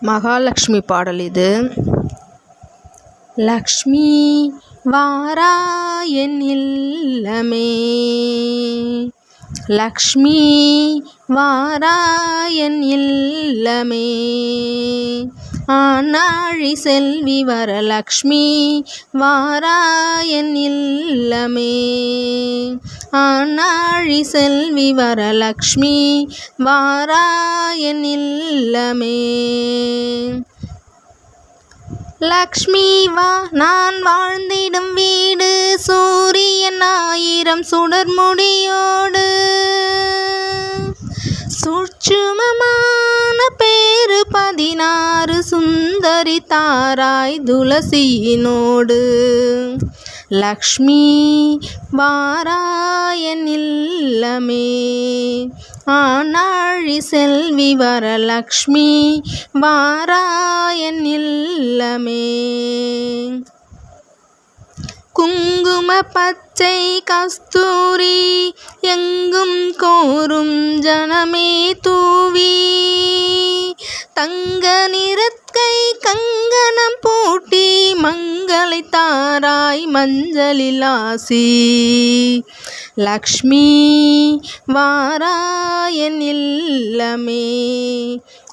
மகாலட்சுமி பாடல் இது. லக்ஷ்மி வாரா என் இல்லமே. லக்ஷ்மி வாரா என் இல்லமே. ஆனாழி செல்வி வரலக்ஷ்மி வாராயன் இல்லமே. ஆனாழி செல்வி வரலக்ஷ்மி வாராயன் இல்லமே. லக்ஷ்மி வா நான் வாழ்ந்திடும் வீடு சூரியன் ஆயிரம் சுடர்முடியோடு சூட்சுமமான பேரு பதினாறு சுந்தரி தாராய் துளசியினோடு. லக்ஷ்மி வாராயன் இல்லமே ஆனாழி செல்வி வரலக்ஷ்மி வாராயன் இல்லமே குங்கும பச்சை கஸ்தூரி எங்கும் கோரும் ஜனமே தூவி. தங்க நிறத்தை மங்களை தாராய் மஞ்சளில் லக்ஷ்மி வாராயன் இல்லமே.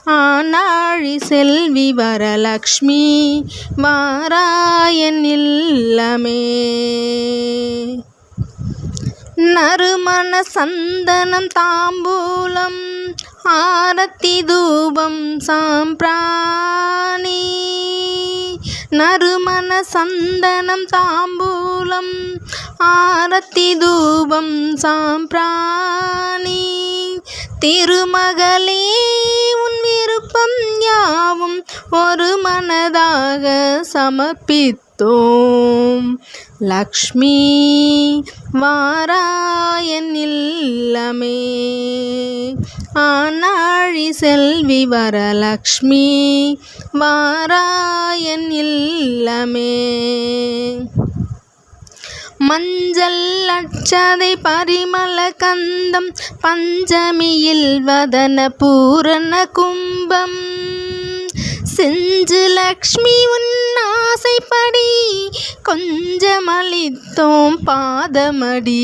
ஆனாழி செல்வி வரலக்ஷ்மி வாராயன் இல்லமே. நறுமண சந்தனம் தாம்பூலம் ஆரத்தி தூபம் சாம்பிராணி நறுமண சந்தனம் தாம்பூலம் ஆரத்தி தூபம் சாம்பிராணி. திருமகளே உன் விருப்பம் யாவும் ஒரு மனதாக சமர்ப்பித்து லக்ஷ்மி வாராயன் இல்லமே. ஆனாழி செல்வி வரலக்ஷ்மி வாராயன் இல்லமே. மஞ்சள் அச்சதை பரிமள கந்தம் பஞ்சமியில் வதன பூரண கும்பம். செஞ்சு லக்ஷ்மி உன் ஆசைப்படி கொஞ்சமளித்தோம் பாதமடி.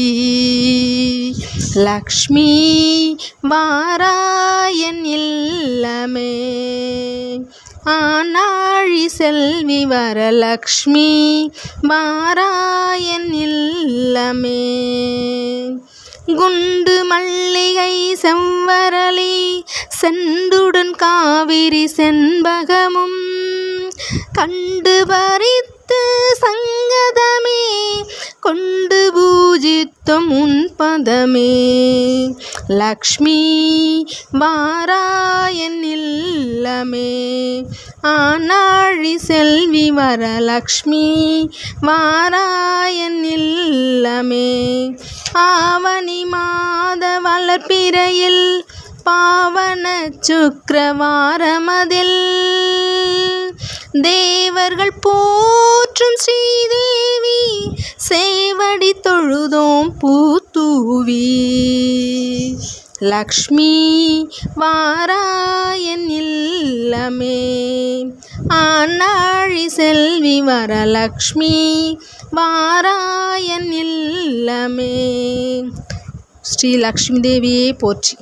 லக்ஷ்மி வாராயன் இல்லமே. ஆனாழி செல்வி வரலக்ஷ்மி வாராயன் இல்லமே. குண்டு மல்லிகை செவ்வரளி சென்றுடன் காவிரி செண்பகமும் கண்டு பறித்து சங்கதமே கொண்டு பூஜித்தும் உன் பதமே. லக்ஷ்மி வாராயன் இல்லமே. ஆனாழி செல்வி வரலக்ஷ்மி வாராயன் இல்லமே. ஆவணி மாத வளர்ப்பிறையில் பாவன சுக்கரவாரமதில் தேவர்கள் போற்றும் ஸ்ரீதேவி சேவடி தொழுதோம் பூத்தூவி. லக்ஷ்மி வாராயன் இல்லமே. ஆனாழி செல்வி வரலக்ஷ்மி வாராயன் இல்லமே. ஸ்ரீ லக்ஷ்மி தேவியே போற்றி.